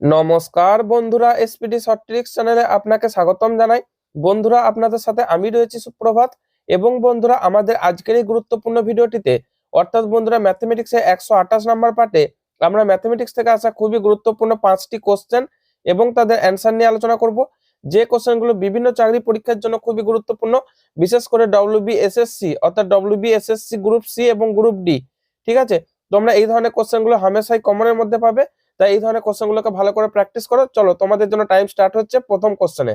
নমস্কার বন্ধুরা SPD short tricks চ্যানেলে আপনাকে স্বাগতম জানাই। বন্ধুরা, আপনাদের সাথে আমি রয়েছি সুপ্রভাত এবং বন্ধুরা, আমাদের আজকের এই গুরুত্বপূর্ণ ভিডিওটিতে, অর্থাৎ বন্ধুরা ম্যাথমেটিক্সে একশো আঠাশ নাম্বার পার্টে আমরা ম্যাথমেটিক্স থেকে আসা খুবই গুরুত্বপূর্ণ পাঁচটি কোশ্চেন এবং তাদের অ্যান্সার নিয়ে আলোচনা করব। যে কোশ্চেনগুলো বিভিন্ন চাকরি পরীক্ষার জন্য খুবই গুরুত্বপূর্ণ, বিশেষ করে ডব্লিউবি এসএসসি অর্থাৎ ডব্লিউবি এসএসসি গ্রুপ সি এবং গ্রুপ ডি ঠিক আছে? তোমরা এই ধরনের কোশ্চেনগুলো হামেশাই কমনের মধ্যে পাবে। তাই এই ধরনের কোশ্চেনগুলোকে ভালো করে প্র্যাকটিস করো। চলো, তোমাদের জন্য টাইম স্টার্ট হচ্ছে প্রথম কোশ্চেনে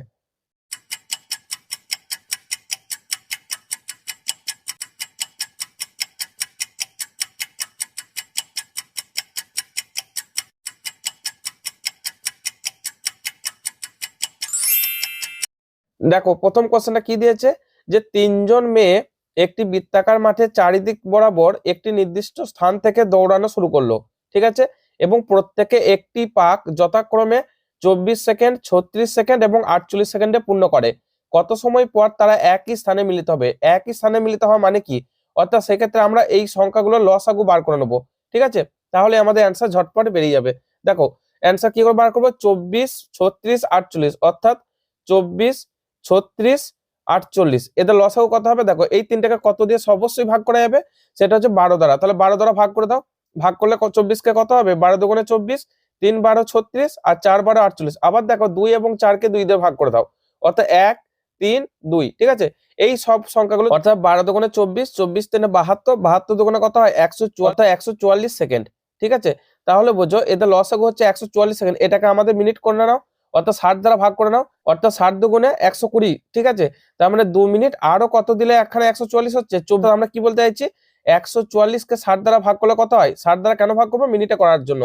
দেখো, প্রথম কোশ্চেনটা কি দিয়েছে? যে তিনজন মেয়ে একটি বৃত্তাকার মাঠে চারিদিক বরাবর একটি নির্দিষ্ট স্থান থেকে দৌড়ানো শুরু করল। ঠিক আছে? এবং প্রত্যেকে একটি পাক যথাক্রমে চব্বিশ সেকেন্ড, ছত্রিশ সেকেন্ড এবং আটচল্লিশ সেকেন্ডে পূর্ণ করে। কত সময় পর তারা একই স্থানে মিলিত হবে? একই স্থানে মিলিত হওয়া মানে কি? অর্থাৎ সেক্ষেত্রে আমরা এই সংখ্যাগুলো লসাগু বার করে নেব। ঠিক আছে? তাহলে আমাদের অ্যান্সার ঝটপট বেরিয়ে যাবে। দেখো অ্যান্সার কি করে বার করব? চব্বিশ, ছত্রিশ, আটচল্লিশ। অর্থাৎ চব্বিশ, ছত্রিশ, আটচল্লিশ। এদের লসাগু কত হবে? দেখো, এই তিনটাকে কত দিয়ে অবশ্যই ভাগ করা যাবে? সেটা হচ্ছে বারো দ্বারা। তাহলে বারো দ্বারা ভাগ করে দাও। ভাগ করলে চব্বিশকে কত হবে? বারো দুগুণে চব্বিশ, তিন বারো ছত্রিশ আর চার বারো আটচল্লিশ। আবার দেখো দুই এবং চারকে দুই দিয়ে ভাগ করে দাও। অর্থাৎ এক, তিন, দুই, ঠিক আছে? এই সব সংখ্যাগুলো অর্থাৎ বারো দুগুণে চব্বিশ চব্বিশ তিনে বাহাত্তর বাহাত্তর দুগুণে কত হয়? একশো অর্থাৎ একশো চুয়াল্লিশ সেকেন্ড, ঠিক আছে? তাহলে বোঝো, এদের লসাগু হচ্ছে একশো চুয়াল্লিশ সেকেন্ড। এটাকে আমাদের মিনিট করে নাও। অর্থাৎ ষাট দ্বারা ভাগ করে নাও। অর্থাৎ ষাট দুগুণে একশো কুড়ি, ঠিক আছে? তার মানে দু মিনিট। আরও কত দিলে এখানে একশো চুয়াল্লিশ হচ্ছে? চব্বিশ আমরা কি বলতে চাইছি? একশো চুয়াল্লিশকে ষাট দ্বারা ভাগ করলে কত হয়? ষাট দ্বারা কেন ভাগ করব? মিনিটে করার জন্য।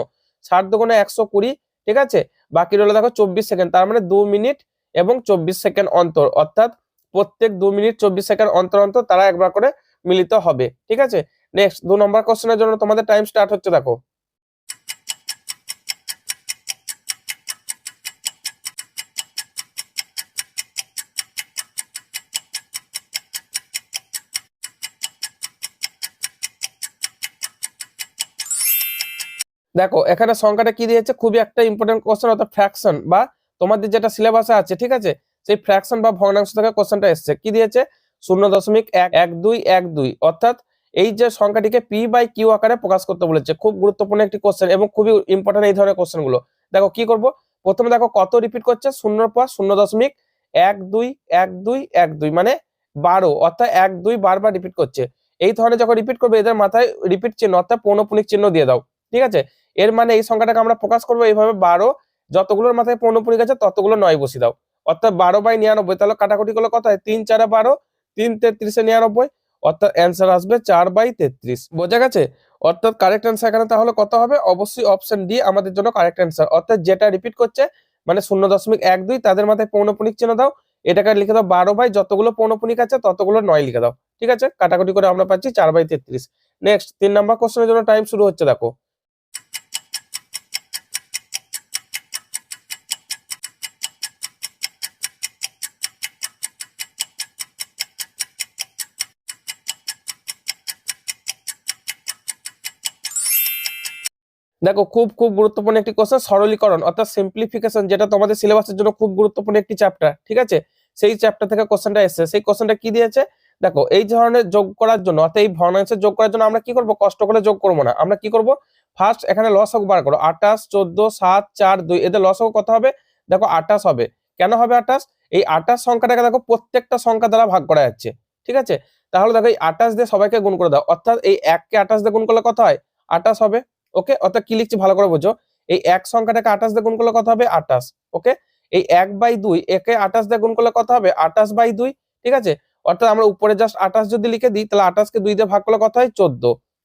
ষাট দুগুণে একশো কুড়ি, ঠিক আছে? বাকি রইল দেখো চব্বিশ সেকেন্ড, তার মানে দু মিনিট এবং চব্বিশ সেকেন্ড অন্তর। অর্থাৎ প্রত্যেক দু মিনিট চব্বিশ সেকেন্ড অন্তর অন্তর তারা একবার করে মিলিত হবে, ঠিক আছে? নেক্সট দু নম্বর কোশ্চেনের জন্য তোমাদের টাইম স্টার্ট হচ্ছে, দেখো। দেখো, এখানে সংখ্যাটা কি দিয়েছে? খুবই একটা ইম্পর্টেন্ট কোশ্চেন অর্থাৎ ফ্র্যাকশন বা তোমাদের যেটা সিলেবাসে আছে, ঠিক আছে? সেই ফ্র্যাকশন বা ভগ্নাংশ থেকে কোশ্চেনটা এসছে। কি দিয়েছে? শূন্য দশমিক এক এক দুই এক দুই। অর্থাৎ এই যে সংখ্যাটিকে পি বাই কিউ আকারে প্রকাশ করতে বলেছে, খুব গুরুত্বপূর্ণ একটি কোশ্চেন এবং খুবই ইম্পর্টেন্ট এই ধরনের কোশ্চেনগুলো। দেখো, কি করব? প্রথমে দেখো, কত রিপিট করছে? শূন্যর পর শূন্য দশমিক এক দুই এক দুই এক দুই মানে বারো। অর্থাৎ এক, দুই বারবার রিপিট করছে। এই ধরনের যখন রিপিট করবে, এদের মাথায় রিপিট চিহ্ন, অর্থাৎ পৌনপুনিক চিহ্ন দিয়ে দাও। ঠিক আছে? এর মানে এই সংখ্যাটাকে আমরা প্রকাশ করব এইভাবে বারো, যতগুলোর মাথায় পৌনপুনিক আছে, ততগুলো নয় বসিয়ে দাও। অর্থাৎ বারো বাই নিরানব্বই, তাহলে কাটাকুটি করলে কত হয়? তিন চারে বারো, তিন তেত্রিশে নিরানব্বই, অর্থাৎ অ্যান্সার আসবে চার বাই তেত্রিশ। বোঝা গেছে? অর্থাৎ কারেক্ট অ্যান্সার এখানে তাহলে কত হবে? অবশ্যই অপশন ডি আমাদের জন্য কারেক্ট অ্যান্সার অর্থাৎ যেটা রিপিট করছে মানে শূন্য দশমিক এক দুই, তাদের মাথায় পৌনপুনিক চিহ্ন দাও। এটাকে লিখে দাও বারো বাই, যতগুলো পৌনপুনিক আছে, ততগুলো নয় লিখে দাও। ঠিক আছে? কাটাকুটি করে আমরা পাচ্ছি চার বাই তেত্রিশ। নেক্সট তিন নাম্বার কোশ্চেনের জন্য টাইম শুরু হচ্ছে, দেখো। দেখো, খুব খুব গুরুত্বপূর্ণ একটি কোশ্চেন সরলীকরণ, অর্থাৎ সিম্পলিফিকেশন যেটা তোমাদের সিলেবাসের জন্য খুব গুরুত্বপূর্ণ একটি চ্যাপ্টার ঠিক আছে? সেই চ্যাপ্টার থেকে কোশ্চেনটা এসেছে। সেই কোশ্চেনটা কি দিয়েছে? দেখো, এই ধরনের যোগ করার জন্য, অর্থাৎ এই ভগ্নাংশের যোগ করার জন্য আমরা কি করব? কষ্ট করে যোগ করব না। আমরা কি করব? ফার্স্ট এখানে লস হোক বার করো। আঠাশ, চোদ্দ, সাত, চার, দুই, এদের লস হোক কত হবে? দেখো, আঠাশ হবে। কেন হবে আঠাশ? এই আঠাশ সংখ্যাটাকে দেখো, প্রত্যেকটা সংখ্যা দ্বারা ভাগ করা যাচ্ছে, ঠিক আছে? তাহলে দেখো, এই আঠাশ দিয়ে সবাইকে গুণ করে দাও। অর্থাৎ এই এককে আঠাশ দিয়ে গুণ করলে কত হয়? আঠাশ হবে। ওকে? অর্থাৎ কি লিখছি? ভালো করে বোঝো। এই এক সংখ্যাটাকে আঠাশ দিয়ে গুণ করলে কত হবে? আঠাশ ওকে? এই এক বাই দুই একে আঠাশ দিয়ে গুণ করলে কত হবে? আঠাশ বাই দুই ঠিক আছে? অর্থাৎ আমরা উপরে জাস্ট আঠাশ যদি লিখে দিই তাহলে আঠাশকে দুই দিয়ে ভাগ করলে কত হয়? চোদ্দ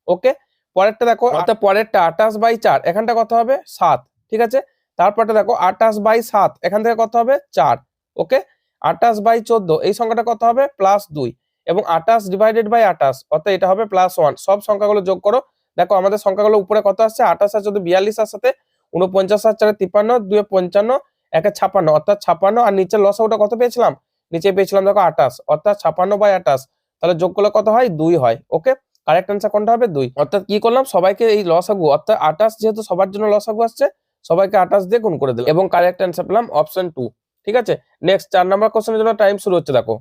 ওকে? পরেরটা দেখো অর্থাৎ পরেরটা আঠাশ বাই চার এখানটা কত হবে? সাত ঠিক আছে? তারপরটা দেখো আঠাশ বাই সাত এখান থেকে কত হবে? চার ওকে? আঠাশ বাই চোদ্দ এই সংখ্যাটা কত হবে? প্লাস দুই এবং আঠাশ ডিভাইডেড বাই আঠাশ অর্থাৎ এটা হবে প্লাস ওয়ান সব সংখ্যাগুলো যোগ করো দেখো, আমাদের সংখ্যাগুলো উপরে কত আসছে? আঠাশ আর চোদ্দ বিয়াল্লিশ আর সাথে উনপঞ্চাশ আর চারে তিপ্পান্ন, দুয়ে পঞ্চান্ন, একে ছাপান্ন অর্থাৎ ছাপান্ন আর নিচের লসাগুটা কত পেয়েছিলাম? নিচে পেয়েছিলাম দেখো আঠাশ, অর্থাৎ ছাপান্ন বাই আঠাশ, তাহলে যোগ করলে কত হয়? দুই হয় ওকে কারেক্ট অ্যান্সার কোনটা হবে? দুই। অর্থাৎ কি করলাম? সবাইকে এই লসাগু অর্থাৎ আঠাশ যেহেতু সবার জন্য লসাগু আসছে, সবাইকে আঠাশ দিয়ে গুণ করে দিলাম, এবং কারেক্ট অ্যান্সার পেলাম অপশন টু ঠিক আছে? নেক্সট চার নাম্বার কোশ্চেনের জন্য টাইম শুরু হচ্ছে, দেখো।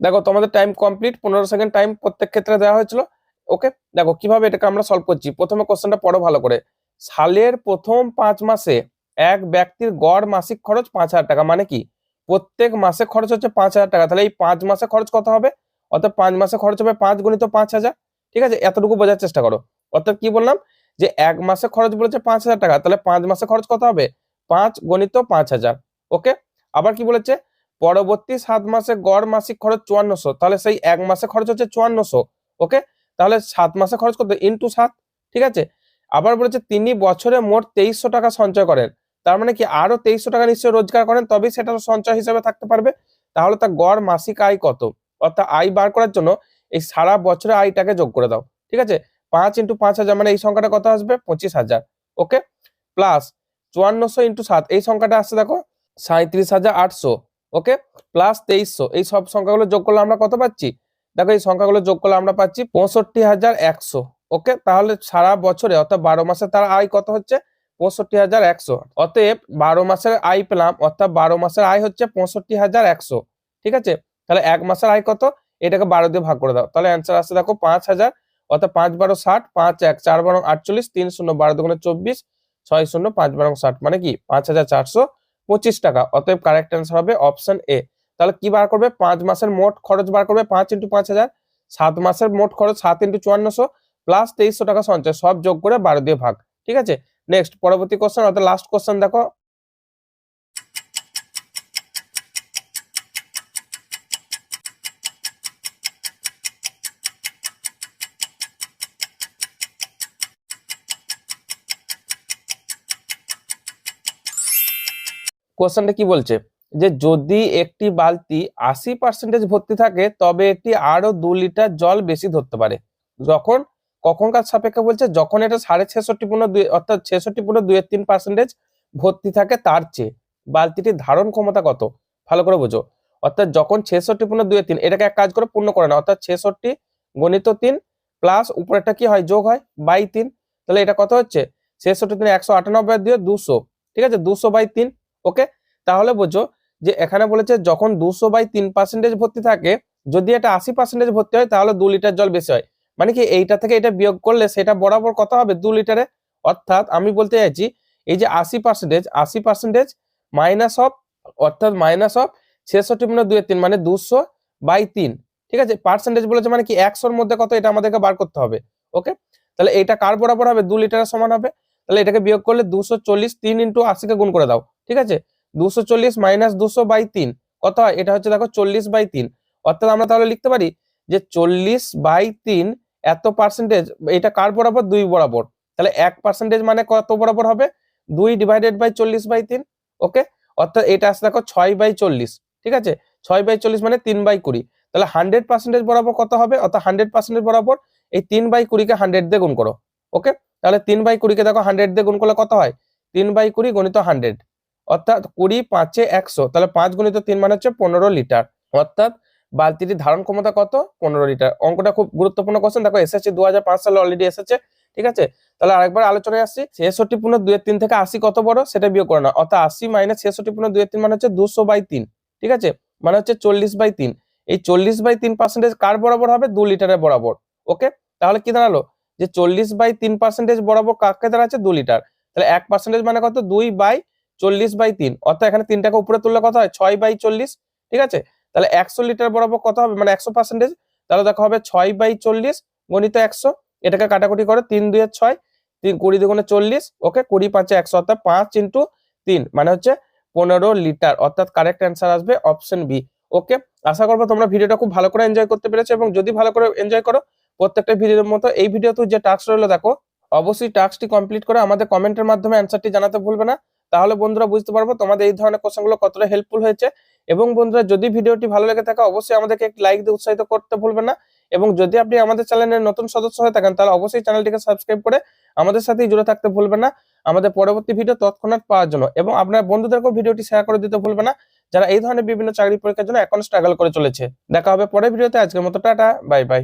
দেখো, তোমাদের টাইম কমপ্লিট পনেরো সেকেন্ড টাইম প্রত্যেক ক্ষেত্রে দেওয়া হয়েছিল। ওকে দেখো, কীভাবে এটাকে আমরা সলভ করছি? প্রথমে কোশ্চেনটা পড়ো ভালো করে। সালের প্রথম পাঁচ মাসে এক ব্যক্তির গড় মাসিক খরচ পাঁচ হাজার টাকা। মানে কি? প্রত্যেক মাসে খরচ হচ্ছে পাঁচ হাজার টাকা। তাহলে এই পাঁচ মাসে খরচ কত হবে? অর্থাৎ পাঁচ মাসে খরচ হবে পাঁচ গুণিত পাঁচ হাজার। ঠিক আছে? এতটুকু বোঝার চেষ্টা করো। অর্থাৎ কি বললাম? যে এক মাসে খরচ বলেছে পাঁচ হাজার টাকা। তাহলে পাঁচ মাসে খরচ কত হবে? পাঁচ গণিত পাঁচ হাজার। ওকে আবার কি বলেছে? পরবর্তী সাত মাসে গড় মাসিক খরচ চুয়ান্নশো, তাহলে সেই এক মাসে খরচ হচ্ছে চুয়ান্নশো ওকে তাহলে সাত মাসে খরচ করতে ইন্টু সাত, ঠিক আছে? আবার বলেছে তিনি বছরে মোট তেইশশো টাকা সঞ্চয় করেন, তার মানে কি আরও তেইশশো টাকা নিশ্চয়ই রোজগার করেন, তবেই সেটা সঞ্চয় হিসেবে থাকতে পারবে। তাহলে তার গড় মাসিক আয় কত? অর্থাৎ আয় বার করার জন্য এই সারা বছরে আয়টাকে যোগ করে দাও, ঠিক আছে? পাঁচ ইন্টু পাঁচ হাজার মানে এই সংখ্যাটা কত আসবে? পঁচিশ হাজার ওকে প্লাস চুয়ান্নশো ইন্টু সাত, এই সংখ্যাটা আসছে দেখো সাঁত্রিশ হাজার আটশো ওকে? প্লাস তেইশশো। এই সব সংখ্যাগুলো যোগ করলে আমরা কত পাচ্ছি? দেখো এই সংখ্যাগুলো যোগ করলে আমরা পাচ্ছি পঁয়ষট্টি হাজার একশো। ওকে? তাহলে সারা বছরে, অর্থাৎ বারো মাসে তার আয় কত হচ্ছে? পঁয়ষট্টি হাজার একশো। অতএব বারো মাসের আয় পেলাম, অর্থাৎ বারো মাসের আয় হচ্ছে পঁয়ষট্টি হাজার একশো। ঠিক আছে? তাহলে এক মাসের আয় কত? এটাকে বারো দিয়ে ভাগ করে দাও। তাহলে অ্যান্সার আসছে দেখো পাঁচ হাজার, অর্থাৎ পাঁচ বারো ষাট, পাঁচ এক, চার বারো আটচল্লিশ, তিন শূন্য বারো দুগুণে চব্বিশ, ছয় শূন্য পাঁচ বারো ষাট। মানে কি? পাঁচ হাজার চারশো পঁচিশ টাকা, অতএব কারেক্ট অ্যান্সার হবে অপশন এ তাহলে কি বার করবে? পাঁচ মাসের মোট খরচ বার করবে পাঁচ ইন্টু পাঁচ হাজার। সাত মাসের মোট খরচ সাত ইন্টু চুয়ান্নশো প্লাস তেইশশো টাকা সঞ্চয়, সব যোগ করে বারো দিয়ে ভাগ। ঠিক আছে? নেক্সট পরবর্তী কোশ্চেন অর্থাৎ লাস্ট কোশ্চেন দেখো। কোশ্চেনটা কি বলছে? যে যদি একটি বালতি আশি পার্সেন্টেজ ভর্তি থাকে, তবে এটি আরও দু লিটার জল বেশি ধরতে পারে। যখন, কখনকার সাপেক্ষে বলছে, যখন এটা সাড়ে ছেষট্টি পূর্ণ দুই, অর্থাৎ ছেষট্টি পূর্ণ দুই তিন পার্সেন্টেজ ভর্তি থাকে, তার চেয়ে বালতিটির ধারণ ক্ষমতা কত? ভালো করে বোঝো। অর্থাৎ যখন ছেষট্টি পূর্ণ দুই তিন, এটাকে এক কাজ করে, পূর্ণ করে না অর্থাৎ ছেষট্টি গণিত তিন প্লাস উপরেরটা কি হয়? যোগ হয় বাই তিন। তাহলে এটা কত হচ্ছে? ছেষট্টি তিন একশো আটানব্বই দিয়ে দুশো। ঠিক আছে? দুশো বাই তিন ওকে? তাহলে বোঝো যে এখানে বলেছে যখন দুশো বাই তিন পার্সেন্টেজ ভর্তি থাকে, যদি এটা আশি পার্সেন্টেজ ভর্তি হয়, তাহলে দু লিটার জল বেশি হয়। মানে কি এইটা থেকে এটা বিয়োগ করলে সেটা বরাবর কত হবে? দু লিটারে। অর্থাৎ আমি বলতে চাইছি, এই যে আশি পার্সেন্টেজ আশি পার্সেন্টেজ মাইনাস অফ অর্থাৎ মাইনাস অফ ছেষট্টি মানে দুই তিন মানে দুশো বাই তিন। ঠিক আছে? পার্সেন্টেজ বলেছে মানে কি একশোর মধ্যে কত? এটা আমাদেরকে বার করতে হবে। ওকে? তাহলে এটা কার বরাবর হবে? দু লিটারের সমান হবে। তাহলে এটাকে বিয়োগ করলে দুশো চল্লিশ তিন ইন্টু আশিকে গুণ করে দাও, ঠিক আছে? দুশো চল্লিশ মাইনাস দুশো বাই তিন, কত হয়? এটা হচ্ছে দেখো চল্লিশ বাই তিন। অর্থাৎ আমরা তাহলে লিখতে পারি যে চল্লিশ বাই তিন এত পার্সেন্টেজ এটা কার বরাবর? দুই বরাবর। তাহলে এক পার্সেন্টেজ মানে কত বরাবর হবে? দুই ডিভাইডেড বাই চল্লিশ বাই তিন ওকে অর্থাৎ এটা আসছে দেখো ছয় বাই চল্লিশ, ঠিক আছে? ছয় বাই চল্লিশ মানে তিন বাই কুড়ি। তাহলে হান্ড্রেড পার্সেন্টেজ বরাবর কত হবে? অর্থাৎ হান্ড্রেড পার্সেন্টেজ বরাবর এই তিন বাই কুড়িকে হান্ড্রেড দিয়ে গুণ করো ওকে তাহলে তিন বাই কুড়িকে দেখো হান্ড্রেড দিয়ে গুণ করলে কত হয়? তিন বাই কুড়ি গণিত হান্ড্রেড অর্থাৎ কুড়ি পাঁচে একশো, তাহলে পাঁচ গুণিত তিন মানে হচ্ছে পনেরো লিটার। অর্থাৎ বালতিটির ধারণ ক্ষমতা কত? পনেরো লিটার। অঙ্কটা খুব গুরুত্বপূর্ণ কোশ্চেন দেখো এসেছে দু হাজার পাঁচ সালে অলরেডি এসেছে, ঠিক আছে? তাহলে আরেকবার আলোচনায় আসছি ছেষট্টি পূর্ণ দুই তিন থেকে আশি কত বড়? সেটা বিয়োগ করে না। অর্থাৎ আশি মাইনাস ছেষট্টি পূর্ণ দুই তিন মানে হচ্ছে দুশো বাই তিন, ঠিক আছে? মানে হচ্ছে চল্লিশ বাই তিন। এই চল্লিশ বাই তিন পার্সেন্টেজ কার বরাবর হবে? দু লিটারের বরাবর। ওকে তাহলে কি দাঁড়াল? যে চল্লিশ বাই তিন পার্সেন্টেজ বরাবর কাকে দাঁড়াচ্ছে দু লিটার তাহলে এক পার্সেন্টেজ মানে কত? দুই বাই চল্লিশ বাই তিন। অর্থাৎ এখানে তিনটাকে উপরে তুললে কত হয়? ছয় বাই চল্লিশ। ঠিক আছে? তাহলে একশো লিটার বরাবর কত হবে? মানে একশো পার্সেন্টেজ তাহলে দেখো হবে ছয় বাই চল্লিশ গণিত একশো। এটাকে কাটাকুটি করে তিন দুয়ে ছয়, তিন কুড়ি দুগুণে চল্লিশ, ওকে কুড়ি পাঁচে একশো। অর্থাৎ পাঁচ ইন্টু তিন মানে হচ্ছে পনেরো লিটার অর্থাৎ কারেক্ট অ্যান্সার আসবে অপশন বি ওকে? আশা করব তোমরা ভিডিওটা খুব ভালো করে এনজয় করতে পেরেছ এবং যদি ভালো করে এনজয় করো প্রত্যেকটা ভিডিওর মতো এই ভিডিওতে যে টাস্ক রইল, দেখো, অবশ্যই টাস্কটি কমপ্লিট করে আমাদের কমেন্টের মাধ্যমে অ্যান্সারটি জানাতে ভুলবে না। তাহলে বন্ধুরা বুঝতে পারব তোমাদের এই ধরনের কোশ্চেনগুলো কতটা হেল্পফুল হয়েছে। এবং বন্ধুরা যদি ভিডিওটি ভালো লেগে থাকে, অবশ্যই আমাদেরকে একটি লাইক দিয়ে উৎসাহিত করতে ভুলবেন না। এবং যদি আপনি আমাদের চ্যানেলের নতুন সদস্য হয়ে থাকেন, তাহলে অবশ্যই চ্যানেলটিকে সাবস্ক্রাইব করে আমাদের সাথেই জুড়ে থাকতে ভুলবেন না। আমাদের পরবর্তী ভিডিও তৎক্ষণাৎ পাওয়ার জন্য। এবং আপনার বন্ধুদেরকেও ভিডিওটি শেয়ার করে দিতে ভুলবে না। যারা এই ধরনের বিভিন্ন চাকরি পরীক্ষার জন্য এখন স্ট্রাগল করে চলেছে। দেখা হবে পরের ভিডিওতে আজকের মতো টাটা বাই বাই